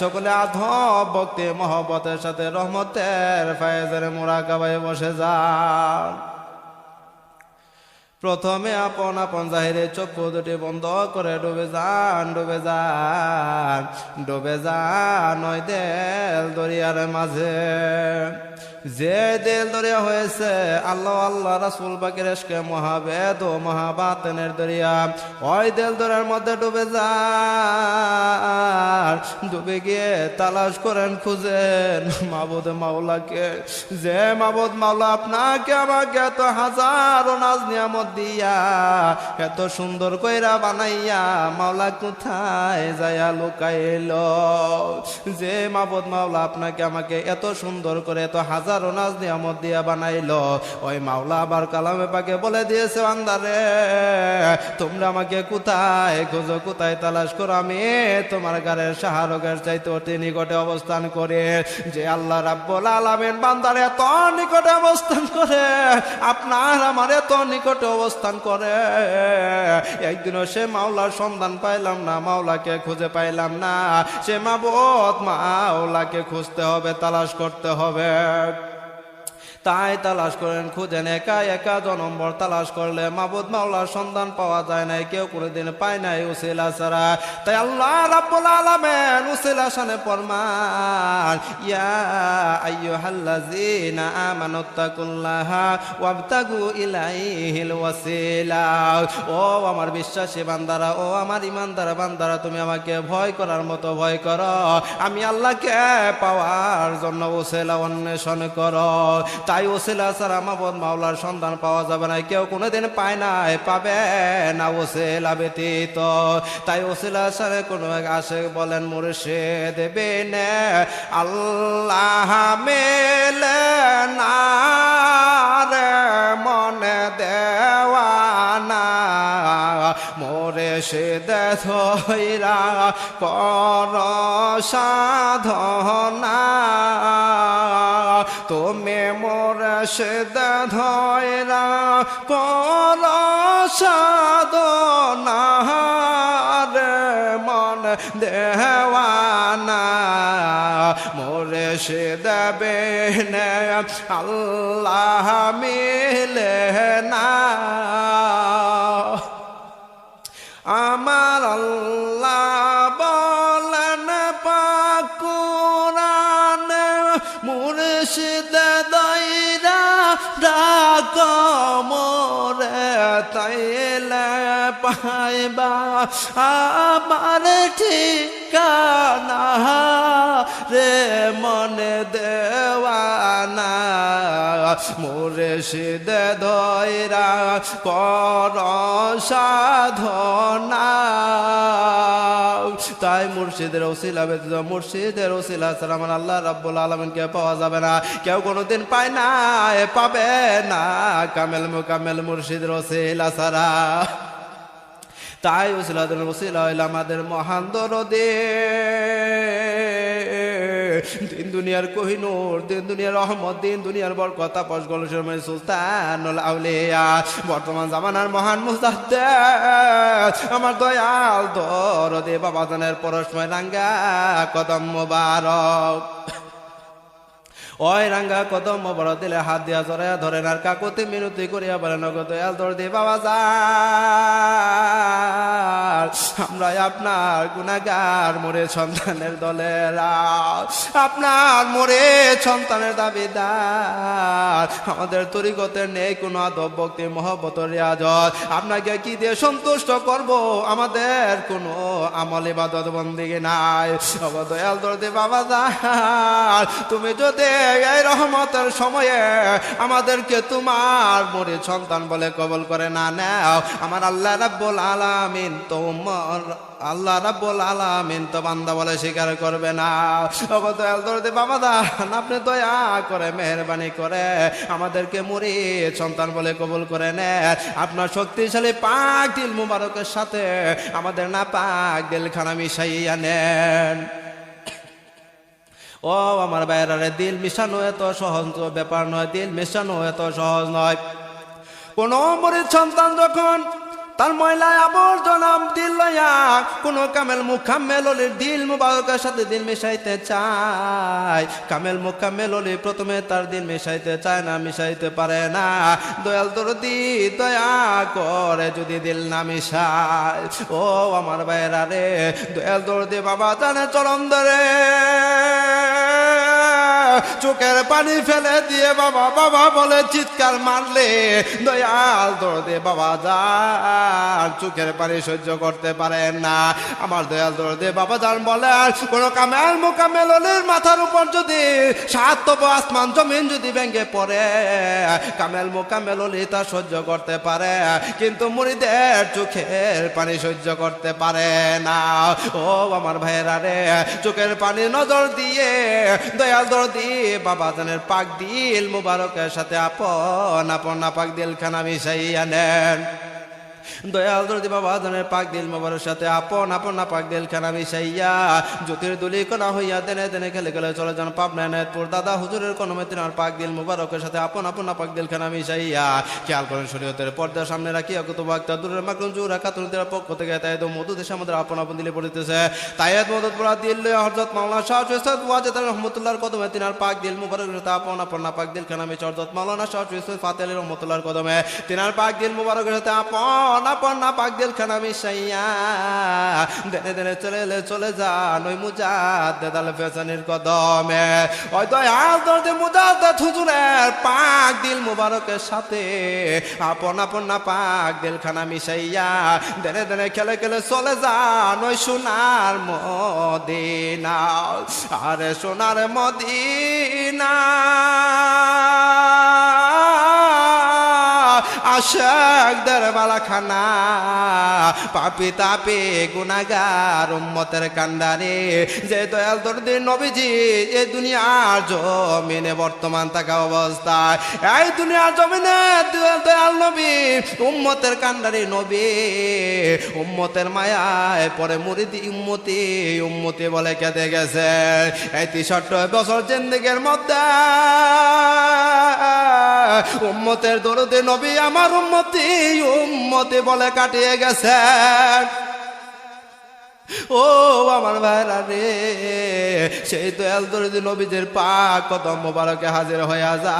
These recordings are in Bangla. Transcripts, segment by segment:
সকলে আধ ভক্তি, মহব্বতের সাথে রহমতের ফায়েজের মোরাকাবায় বসে যান। প্রথমে আপন আপন জাহিরে চক্ষু দুটি বন্ধ করে ডুবে যান ডুবে যান ডুবে যান ওই দেল দরিয়ার মাঝে। যে দেল দরিয়া হয়েছে, আল্লাহ আল্লাহ রাসুল বাকির এসকে মহাবেদ ও মহাবাতনের দরিয়া। ওই দেল দরিয়ার মধ্যে ডুবে যান, ডুবে গিয়ে তালাশ করেন, খুঁজেন মাবুদ মাওলাকে। যে মাবুদ মাওলা আপনাকে আমাকে এত হাজারো নাজ নিয়ামত দিয়া, এত সুন্দর কইরা বানাইয়া, মাওলা কোথায় যায়া লুকাইল? যে মাবুদ মাওলা আপনাকে আমাকে এত সুন্দর করে, এত হাজারো নাজ নিয়ামত দিয়া বানাইল। ওই মাওলা আবার কালামে পাকে বলে দিয়েছে আন্দারে তোমরা আমাকে কোথায় খোঁজো, কোথায় তালাশ করো? আমি তোমার গারের শাহরুখের চাইতে অতি নিকটে অবস্থান করে। যে আল্লাহ রাব্বুল আলামিন বান্দার এত নিকটে অবস্থান করে, আপনার আমার এত নিকটে অবস্থান করে। একদিনও সে মাওলার সন্ধান পাইলাম না, মাওলাকে খুঁজে পাইলাম না। সে মাবত মাওলাকে খুঁজতে হবে তালাশ করতে হবে। তাই তালাশ করেন খুঁজেন একা একা জনম্বর তালাশ করলে মাবুদ মাওলার সন্ধান পাওয়া যায় নাই, কেউ কোনোদিন পায় নাই উসিলা ছাড়া। তাই আল্লাহ রাব্বুল আলামিন উসিলা শানে ফরমান, ইয়া আইয়ুহাল্লাযীনা আমানুত্তাকুল্লাহা ওয়াবতাগু ইলাইহিল ওয়াসিলা। ও আমার বিশ্বাসী বান্দারা, ও আমার ইমানদার বান্দারা, তুমি আমাকে ভয় করার মতো ভয় করো। আমি আল্লাহকে পাওয়ার জন্য ওসেলা অন্বেষণ করো। তাই ওসিলা ছাড়া মাবদ মাওলার সন্ধান পাওয়া যাবে না। কেউ কোনোদিন পায় নাই পাবে না ওসিলা ব্যতীত। তাই ওসিলা ছাড়া কোনো এক আসে বলেন মুর্শে দেবে নে আল্লাহ মেলে না রে মনে দেওয়ানা মোরে সে ধৈরা কর সাধনা। তুমি মোর সে ধৈরা কর সাধনা রে মন দেওয়ানা। মোরে সে দেবে নে, আল্লাহ মিলে না। আমার পাইবা আমার ঠিকানা রে মনে দেওয়ানা। মোরে সিদ ধৈরা কর সাধনা। তাই মুর্শিদের ওসিলা ব্যতীত মুর্শিদের ওসিলা আমার আল্লাহ রাব্বুল আলমিনকে পাওয়া যাবে না। কেউ কোনোদিন পায় না পাবে না। কামেল মুকামেল মুর্শিদের ওসিলা ছাড়া। তাই ওসিলাদের ওসিলা হইল আমাদের মহান দরদে। দিন দুনিয়ার কোহিনুর, দিন দুনিয়ার রহমত, দিন দুনিয়ার বর কথা পশ গলসের মানে সুলতান আউলিয়া। বর্তমান জামানার মহান মুস্তাদ্দে আমার দয়াল দরদে, বাবা জানের পরশময় রাঙ্গা কদম মোবারক। ওই রাঙ্গা কদম বড় দিলে হাত দিয়া জরে ধরেন আর কাকুতি মিনতি করিয়া বলে নগদ এল দর দি বাবা যার আমরা আপনার গুনাগার মোরে সন্তানের দলেরা আপনার মোরে সন্তানের দাবিদার। আমাদের তরিগতের নেই কোনো আদব ভক্তি মহব্বত, রিয়াজত। আপনাকে কি দিয়ে সন্তুষ্ট করব? আমাদের কোনো আমল ইবাদত বন্দিগি নাই। অবদয়াল দর্দি বাবা যার। তুমি যদি এই রহমতের সময়ে আমাদেরকে তোমার মোরে সন্তান বলে কবল করে না নাও, আমার আল্লাহ রাব্বুল আলামিন আল্লাহ রাব্বুল আলামিন তো বান্দা বলে স্বীকার করবে না। ওগো দয়াল দরদি, বাবা দান, আপনি দয়া করে, মেহরবানি করে আমাদেরকে মুড়ি সন্তান বলে কবুল করে নেন। আপনার শক্তিশালী পাক দিল মুবারকের সাথে আমাদের না পাক দিলখানা মিশাইয়া নেন। ও আমার বাইরারে দিল মিশানো এত সহজ ব্যাপার নয়, দিল মিশানো এত সহজ নয়। কোন মরিদ সন্তান যখন তার ময়লা আবর্জনা দিল কোন কামেল মুখাম্মেল অলির দিল মুবারকের সাথে দিল মিশাইতে চায়। কামেল মুখাম্মেল অলি প্রথমে তার দিল মিশাইতে চায় না, মিশাইতে পারে না। দয়াল দরদি, দয়া করে যদি দিল না মিশায়। ও আমার ভাইরা রে, দয়াল দরদি বাবা জানে চরম ধরে। চোখের পানি ফেলে দিয়ে বাবা বাবা বলে, চিৎকার মারলে দয়াল দরদে বাবা যান। চোখের পানি সহ্য করতে পারেন না। আমার দয়াল দরদে বাবা যান বলে কোন কামেল মোকামেলের মাথার উপর যদি, সাত আসমান জমিন যদি ভেঙে পড়ে। কামেল মোকামেল তা সহ্য করতে পারে, কিন্তু মুড়িদের চোখের পানি সহ্য করতে পারে না। ও আমার ভাইয়েরা রে, চোখের পানি নজর দিয়ে দয়াল দর দিয়ে বাবা জানের পাক দিল মুবারকের সাথে আপন আপন পাক দিল খানা মিশাইয়া নেন। দয়াল দরদি বাবা ধনের পাক দিল মোবারকের সাথে, আপন আপন না পাক দিল খানা মিশাইয়া। জ্যোতির দুলি কোনা হইয়া দেনে দেনে খেলে খেলে চলে যান পাবনা নেতপুর। দাদা হুজুরের কোন মেতিনার পাক দিল মুবারকের সাথে, আপন আপন না পাক দিল খানা মিশাইয়া। খেয়াল করেন শরীয়তের পর্দার সামনে রাখি অগত বাক্তা দূরের মাকরুন জুরা কাতুনদের পক্ষ থেকে তাই তো মধু দেশে আমাদের আপন আপন দিলে পড়িতেছে। তাইয়াত মদত পড়া দিল হযরত মাওলানা শাহ সৈয়দ ওয়াজেদ রহমতুল্লাহর কদমে তিনার পাক দিল মুবারকের সাথে, আপন আপন না পাক দিল খানা মিশা হযরত মাওলানা শাহ সৈয়দ ফাতে আলী রহমতুল্লাহর কদমে তিনার পাক দিল মুবারকের সাথে, আপন আপন না পাক দিল খানা মিশাইয়া। দেনে দেনে চলে চলে যান ওই মুজাদ দেদাল ফেসানির কদমে। ওই দয়াল দরদে মুজাদ হুজুরের পাক দিল মুবারকের সাথে আপন আপন না পাক দিল খানা মিশাইয়া। দেনে দেনে খেলে খেলে চলে যান ওই সোনার মদিনা। আরে সোনার মদিনা। আশাকদের বালাখানা পাপি তাপি গুনাগার উম্মতের কান্ডারে। যে দয়াল দরদি নবীজি এই দুনিয়ার জমিনে বর্তমান থাকা অবস্থায়। এই দুনিয়ার জমিনে দয়াল- নবী, উম্মতের কান্ডারি নবী। উম্মতের মায়ায় পরে মুরিদি উম্মতি উম্মতি বলে কেঁদে গেছে। এই তিষট্ট বছর জিন্দিগের মধ্যে উম্মতের দরদে নবী আমার উম্মতি উম্মতি বলে কাটিয়ে গেছে ও আমার ভাইরা রে, সেই দয়াল দরদি নবীজির পাক কদম মোবারকে হাজির হইয়া যা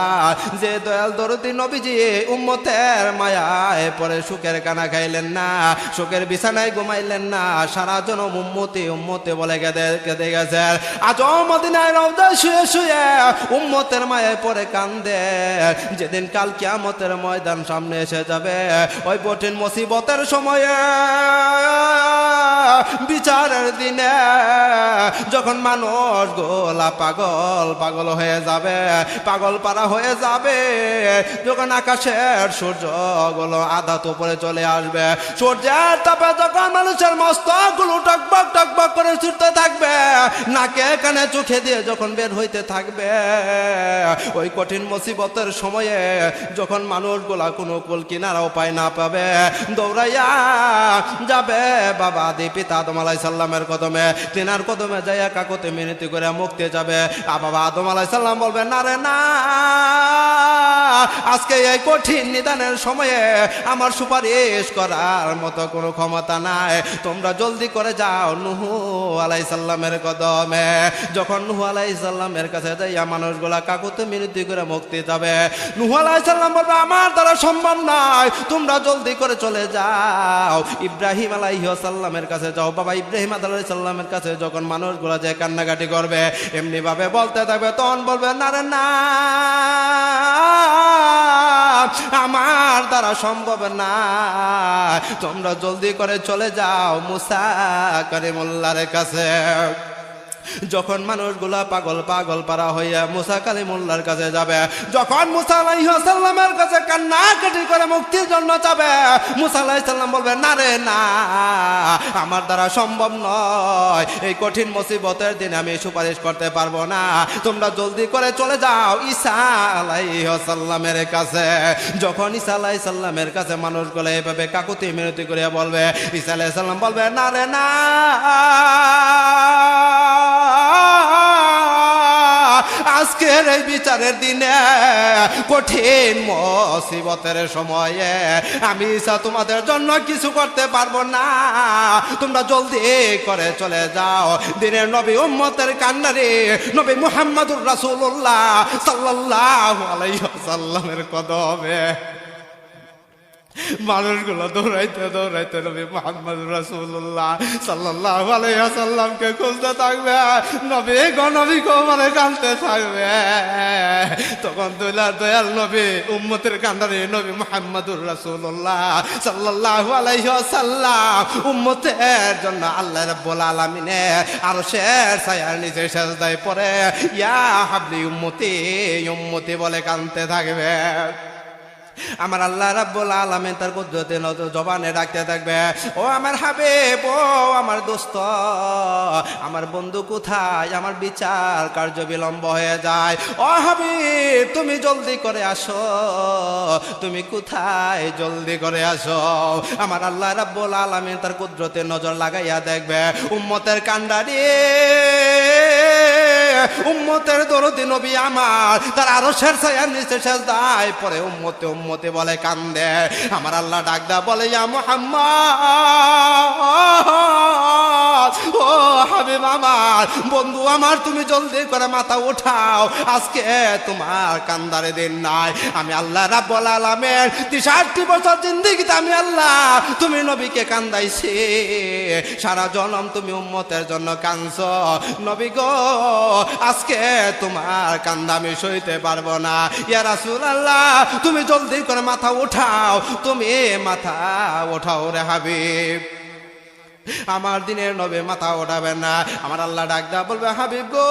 যে দয়াল দরদি নবীজি উম্মতের মায়ায় পরে সুখের কানা খাইলেন না, সুখের বিছানায় ঘুমাইলেন না, সারা জন উম্মতি উম্মতি বলে কেঁদে কেঁদে গেছেন আজ মদিনায় রওজায় শুয়ে শুয়ে উম্মতের মায়ায় পরে কান্দে। যেদিন কাল কিয়ামতের ময়দান সামনে এসে যাবে, ওই কঠিন মুসিবতের সময়ে বিচারের দিনে যখন মানুষ গোলা পাগল পাগল হয়ে যাবে, পাগল পারা হয়ে যাবে, যখন আকাশের সূর্যগুলো আধাত উপরে চলে আসবে, সূর্যের তাপে যখন মানুষের মস্তকগুলো টকবক ছুটতে থাকবে, নাকে কানে চোখে দিয়ে যখন বের হইতে থাকবে, ওই কঠিন মুসিবতের সময়ে যখন মানুষগুলা কোনো কুল কিনারা উপায় না পাবে, দৌড়াইয়া যাবে বাবা আদি পিতা আদম আলাই সাল্লামের কদমে। তিনার কদমে যাইয়া কাকতে মিনতি করে মুক্তি যাবে। আ বাবা আদম আলাই সাল্লাম বলবে, না রে, না। আজকে এই কঠিন নিদানের সময়ে আমার সুপারিশ করার মতো কোনো ক্ষমতা নাই। তোমরা জলদি করে যাও, নুহু। আলাই সাল্লামের কদমে। যখন নুহু আলাই সাল্লামের কাছে যাইয়া মানুষগুলা কাকুতে মিনতি করে মুক্তি যাবে, নুহু আলাই সাল্লাম বলবে, আমার দ্বারা সম্ভব নয়, তোমরা জলদি করে চলে যাও। ইব্রাহিম আলাইহি সাল্লামের কাছে যাও। বাবা ইব্রাহিম আলাইহি সাল্লামের কাছে যখন মানুষগুলা যে কান্নাকাটি করবে এমনি ভাবে বলতে থাকবে, তখন বলবে, না রে, না। আমার দ্বারা সম্ভব না। তোমরা জলদি করে চলে যাও মুসা করিমুল্লার কাছে। যখন মানুষগুলা পাগল পাগল পারা হইয়া মুসা কালী মোল্লার কাছে যাবে, যখন মুসা আলাইসাল্লামের কাছে কান্নাকাটি করে মুক্তির জন্য যাবে, মুসা আলাইসাল্লাম বলবে, না রে, না, আমার দ্বারা সম্ভব নয়। এই কঠিন মুসিবতের দিন আমি সুপারিশ করতে পারব না। তোমরা জলদি করে চলে যাও ঈসা আলাইসাল্লামের কাছে। যখন ঈসা আলাইসাল্লামের কাছে মানুষগুলো এভাবে কাকুতি মিনতি করিয়া বলবে, ঈসা আলাইসাল্লাম বলবে, না রে, না আজকের এই বিচারের দিনে কঠিন মসিবতের সময়ে আমি তোমাদের জন্য কিছু করতে পারব না। তোমরা জলদি করে চলে যাও। দিনের নবী উম্মতের কান্নারে নবী মুহাম্মদুর রাসুল্লাহ সাল্লাহ আলাইহি সাল্লামের কদমে। মানুষগুলো দৌড়াইতে দৌড়াইতে নবী মোহাম্মদ রাসূলুল্লাহ সাল্লাল্লাহু আলাইহি ওয়াসাল্লামকে খুঁজতে থাকবে। নবী গো নবী গো মানে কাঁদতে থাকবে। তখন দয়াল দয়াল নবী, উম্মতের কান্দারে নবী মুহাম্মদুর রাসূলুল্লাহ সাল্লাল্লাহু আলাইহি ওয়াসাল্লাম। উম্মতের জন্য আল্লাহ রাব্বুল আলামিনে আরশের ছায়ার নিচে সেজদায় পরে ইয়া হাবলি উম্মতি উম্মতি বলে কাঁদতে থাকবে। আমার আল্লাহ রাব্বুল আলামিন তার কুদরতে জবানে ডাকতে থাকবে। ও আমার হাবিব, ও আমার দোস্ত, আমার বন্ধু কোথায়? আমার বিচার কার্য বিলম্ব হয়ে যায়। ও হাবিব, তুমি জলদি করে আসো। তুমি কোথায়? জলদি করে আসো। আমার আল্লাহ রাব্বুল আলামিন তার কুদরতে নজর লাগাইয়া দেখবে। উম্মতের কান্ডারি উম্মতের দরদি নবী আমার, তার আরও শের ছায়ার নিচে শেষ দায় পরে উম্মতে উম্মতে বলে কান্দে। আমার আল্লাহ ডাকদা বলে, ইয়া মুহাম্মদ! ও হাবিব আমার, বন্ধু আমার, তুমি জলদি করে মাথা উঠাও। আজকে তোমার কান্দারে দিন নাই। আমি আল্লাহ রাব্বুল আলামিন তিসাটটি বছর জিন্দিগিতে আমি আল্লাহ, তুমি নবীকে কান্দাইছি। সারা জনম তুমি উম্মতের জন্য কাঁদছ। নবী গো, আজকে তোমার কান্দা আমি সইতে পারব না। ইয়া রাসূল আল্লাহ তুমি জলদি করে মাথা উঠাও। তুমি মাথা উঠাও রে হাবিব। আমার দিনের নবে মাথা ওঠাবে না। আমার আল্লাহ ডাকদা বলবে হাবিব গো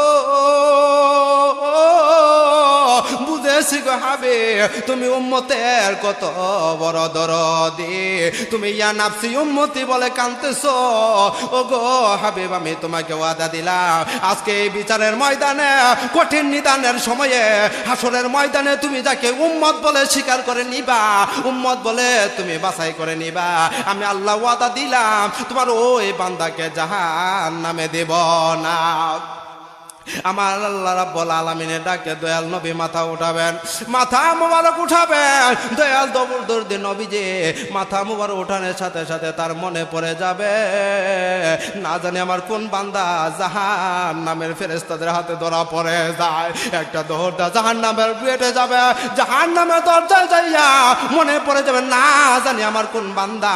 বুঝেছি গো হাবে তুমি উম্মতের কত বড় দরদি। তুমি ইয়া নাপসি উম্মতি বলে কানতেছ ও গো হাবিব, আমি তোমাকে ওয়াদা দিলাম, আজকে এই বিচারের ময়দানে, কঠিন নিদানের সময়ে, হাসরের ময়দানে তুমি যাকে উম্মত বলে স্বীকার করে নিবা, উম্মত বলে তুমি বাছাই করে নিবা। আমি আল্লাহ ওয়াদা দিলাম, তোমার ওই বান্দাকে জাহান নামে দেব না। আমার আল্লাহ রাব্বুল আলামিনের ডাকে, দয়াল নবী, মাথা উঠাবেন। মাথা মুবারক উঠাবেন। দয়াল দবুর দর্দি নবী যে মাথা মুবারক উঠানোর সাথে সাথে তার মনে পড়ে যাবে। না জানি আমার কোন বান্দা জাহান নামের ফেরেস্তাদের হাতে ধরা পড়ে যায়। একটা দৌড়টা জাহান নামের বুয়েটে যাবে। জাহান নামের দরজায় যাইয়া মনে পড়ে যাবে, না জানি আমার কোন বান্দা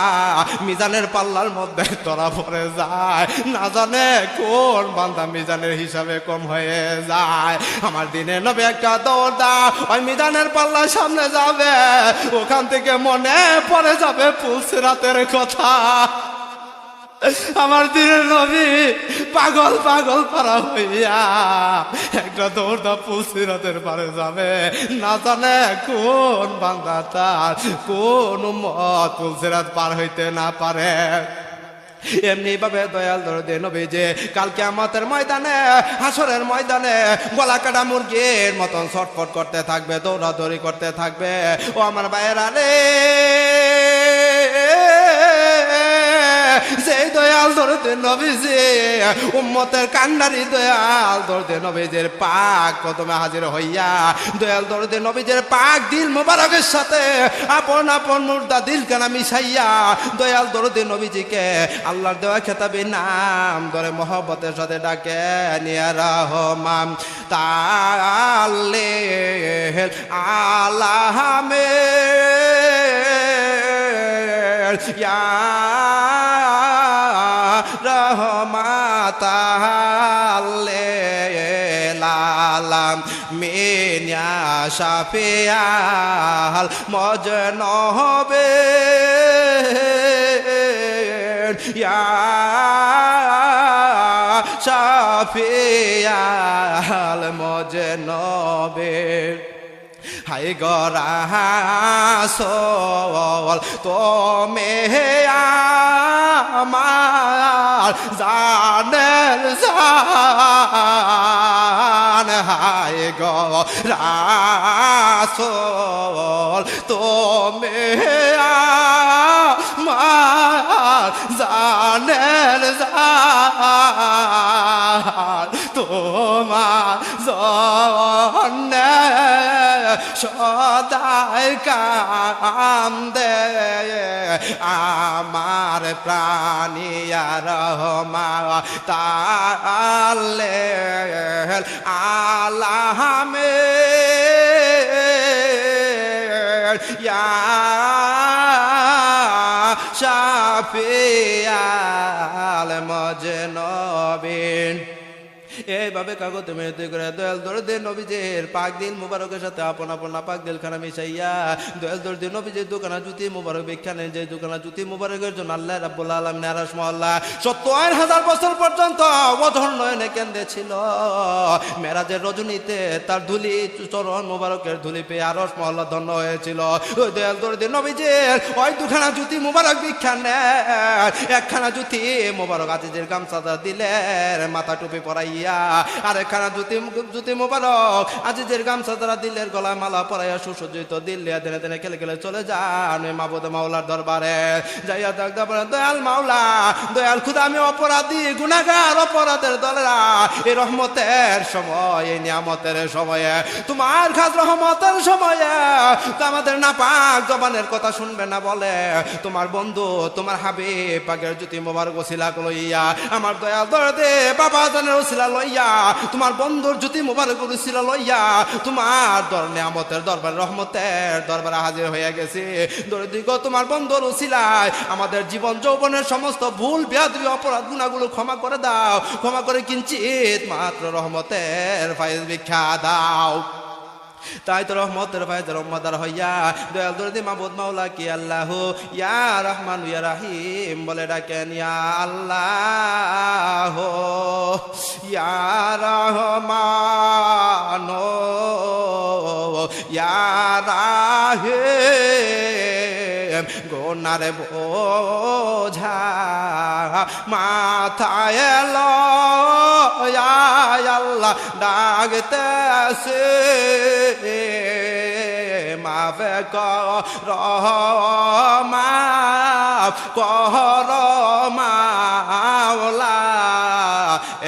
মিজানের পাল্লার মধ্যে ধরা পড়ে যায়। না জানে কোন বান্দা মিজানের হিসাবে কম হয়ে যায়। আমার দিনে নবে একটা দৌড় ওই মিজানের পাল্লার সামনে যাবে। ওখান থেকে মনে পড়ে যাবে পুলসিরাতের কথা। আমার দিনের নবী পাগল পাগল পারা হইয়া একটা দৌড়দা পুলসিরাতের পারে যাবে। না জানে কোন বান্দা তার, কোন মত পুলসিরাত পার হইতে না পারে। এমনি ভাবে দয়াল দরদে নবী যে কালকে আমাদের ময়দানে, হাসরের ময়দানে গলা কাটা মুরগির মতন ছটফট করতে থাকবে, দৌড়াদৌড়ি করতে থাকবে। ও আমার বাইরে রে দয়াল ধরতে নবীজি, উম্মতের কান্ডারি দয়াল ধরতে নবীজের পাক প্রথমে হাজির হইয়া, দয়াল ধরতে নবীজের পাক দিল মোবারকের সাথে, আপন আপন মুর্দা দিল কানা মিশাইয়া, দয়াল ধরতে নবীজিকে আল্লাহর দেওয়া খেতাবি নাম ধরে মহব্বতের সাথে ডাকে, নিয়ে রহমাম তালে আলাহামে ইয়া রহমাতালাম মিনিয়া সাফিয়াল মজন হবে সাফিয়াল মজন হবে হাই গরাসল তুমি আমার জানের জান হাই গরাসল তুমি আমার জানের জান তোমার জন্যে সদাই কান্দে আমার প্রাণিয়া রহমা তালে ইয়া শাফিয়াল মজনবিন এইভাবে কাগজ মেয়েতে করে দয়াল দরদের নবীজের পাক দিল মুবারকের সাথে আপন আপন পাক দিল খানা মিশাইয়া। দয়াল দরদের নবীজের দোকানা জুতি মুবারক বিখ্যানে যে দোকানা জুতি মুবারকের জন্য আল্লাহ রাব্বুল আলামিন নারাস মহল্লা সত্তর হাজার বছর পর্যন্ত অধর নয়নে কেন্দ্রে ছিল। মেরাজের রজনীতে তার ধুলি, চরণ মুবারকের ধুলি পেয়ে আরস মহল্লা ধন্য হয়েছিল। ওই দয়াল দরদের নবীজের ওই দুখানা জুতি মুবারক বিখ্যানে একখানা জুতি মুবারক আজিজের গামছাদা দিলেন, মাথা টুপি পরাইয়া আর একখানা জুতি জুতি মুবারক। আজিজের গামছা দ্বারা দিলের গলায় মালা পরাইয়া সুসজ্জিত দিল্লিয়া দিনে দিনে খেলে খেলে চলে যান মাবুদ মাওলার দরবারে। যাইয়া বলেন দয়াল মাওলা, দয়াল খুদা, আমি অপরাধী গুনাগার অপরাধের দলেরা। এই রহমতের সময় এই নিয়ামতের সময়ে, তোমার খাস রহমতের সময়ে আমাদের না পাক জবানের কথা শুনবে না বলে। তোমার বন্ধু, তোমার হাবিব পাকের জ্যোতি মোবারক ওসিলা লইয়া আমার দয়াল দরদে বাবা জানের ওসিলা লইয়া তোমার বন্ধুর জ্যোতি মোবারক ওসিলা লইয়া, তোমার দর নিয়ামতের দরবার রহমতের দরবারে হাজির হয়ে গেছে। দরিদ্র তোমার বন্ধুর ওসিলায় আমাদের জীবন যৌবনের সমস্ত ভুল, বেয়াদবি, অপরাধ, গুণাগুলো ক্ষমা করে দাও। ক্ষমা করে কিঞ্চিত মাত্র রহমতের ফাইজ ভিক্ষা দাও। তাই তো রহমতের ভাই রহমদার হইয়া দয়াল দরদি মাহবুদ মাওলা কি আল্লাহ ইয়া রহমান, ইয়া রাহিম বলে ডাকেন, ইয়া আল্লাহ ইয়া রহমান, ইয়া রাহিম। গোনারে বোঝা মাথায় এলো ইয়া আল্লাহ মাফে কর মাফ কর, মাওলা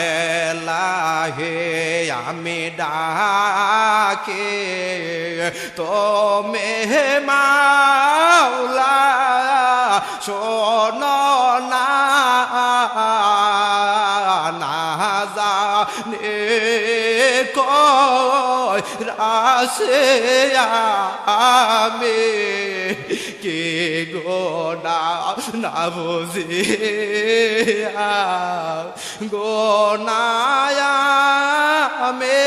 এলাহে আমি ডাকে তো মেহে মাওলা শোন না না জানে কয় রাসে আমি কে গোনা না বুঝে গোনায়া মে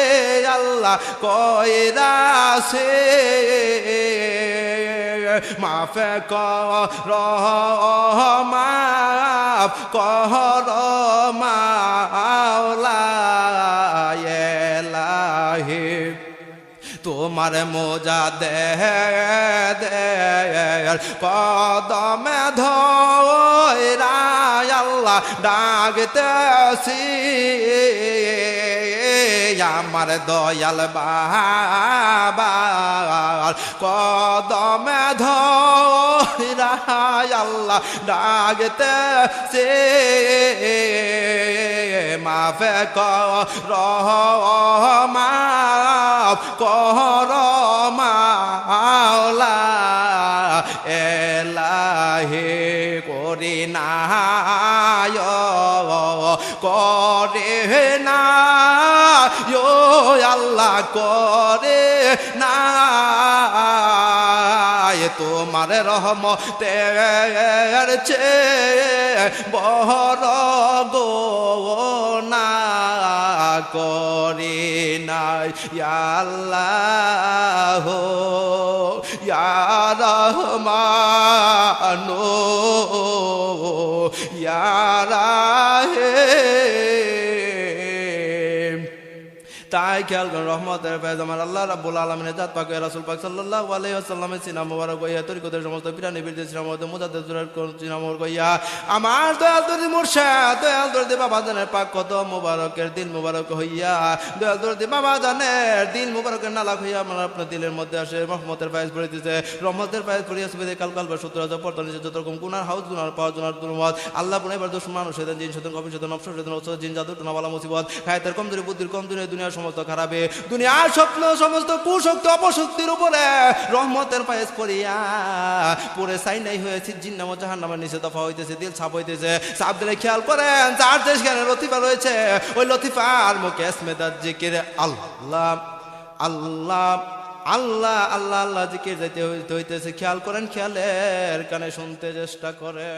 আল্লাহ কয় রাসে মাফে কর, মাফ কর মাওলা এলাহি। তোমার মোজা দে কদমে ধরা আল্লাহ ডাকতেছি। আমার দয়াল বাবা, কদমে ধরা আল্লাহ ডাকতে সে মাফে কর মাফ এলাহে করি নায়, করে না আল্লাহ করে না তোমার রহমতের চে বড় করি নাই। আল্লাহ রহমানো ইয়ারা হে তাই খেয়াল করেন রহমতের ফেজ আমার আল্লাহ রাব্বুল আলমিনের জাত পাক রাসুল পাক সাল্লাহ আলাইসাল্লামের সিনা মোবারক হইয়া তরিকতের সমস্ত পিরানি বীরদের সিনা মোবারক মুজাদের সিনা মোবারক হইয়া, আমার দয়াল দর্দি মুর্শাদ, দয়াল দর্দি বাবা জানের পাক কত মোবারকের দিল মোবারক হইয়া, দয়াল দর্দি বাবা জানের দিল মোবারকের নালাক হইয়া আমার আপনার দিলের মধ্যে আসে, রহমতের ফায়জ পড়ে দিতে রহমতের ফায়জ পড়িয়া সুবিধে কাল কাল বা সত্তর হাজার পর্তন যত রকম গুনার হাউস গুনার পাওয়া জোনার দুর্মত আল্লাহ পুনে এবার দোষ মানুষ সেদিন জিন সেদিন কবি সেদিন অপসর সেদিন অবসর জিন জাদু টুনাওয়ালা মুসিবত খায়তের কম দূরে বুদ্ধির কম দূরে দুনিয়ার সমস্ত খারাপে। দুনিয়ার স্বপ্ন, সমস্ত কুশক্তি অপশক্তির উপরে রহমতের পায়েস পড়িয়া পরে সাই নাই হয়েছে জিন নাম জাহান নামের নিচে দফা হইতেছে, দিল ছাপ হইতেছে। সাপ দিলে খেয়াল করেন, যার দেশ জ্ঞানের লতিফা রয়েছে, ওই লতিফার মুখে এসমেদার জিকির, আল্লাহ আল্লাহ আল্লাহ আল্লাহ আল্লাহ জিকির যাইতে হইতে হইতেছে। খেয়াল করেন, খেয়ালের কানে শুনতে চেষ্টা করে